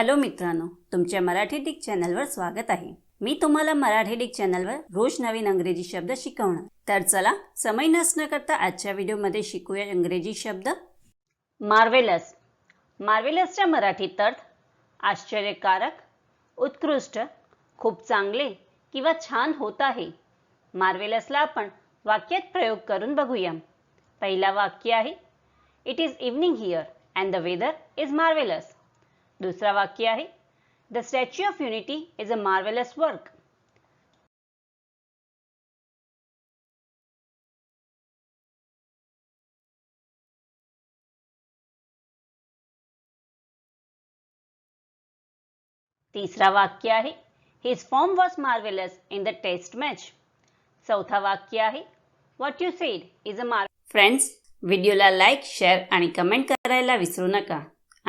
Hello मित्रांनो तुमच्या Marathi Dick चॅनलवर स्वागत आहे. मी तुम्हाला मराठी डिक चॅनलवर रोज नवीन अंग्रेजी शब्द शिकवणार. तर चला समय नसणं करता आजच्या व्हिडिओमध्ये शिकूया इंग्रजी शब्द. मार्वेलस. मार्वेलसच्या मराठीत अर्थ आश्चर्यकारक उत्कृष्ट खूप चांगले किंवा छान होत आहे. मार्वेलसला आपण वाक्यात प्रयोग करून बघूया. पहिला वाक्य आहे it is evening here and the weather is marvellous दुसरा वाक्य आहे the Statue of Unity is a marvellous work तिसरा वाक्य आहे his form was marvellous in the test match चौथा वाक्य आहे what you said is a मार फ्रेंड्स व्हिडिओला लाईक शेअर आणि कमेंट करायला विसरू नका.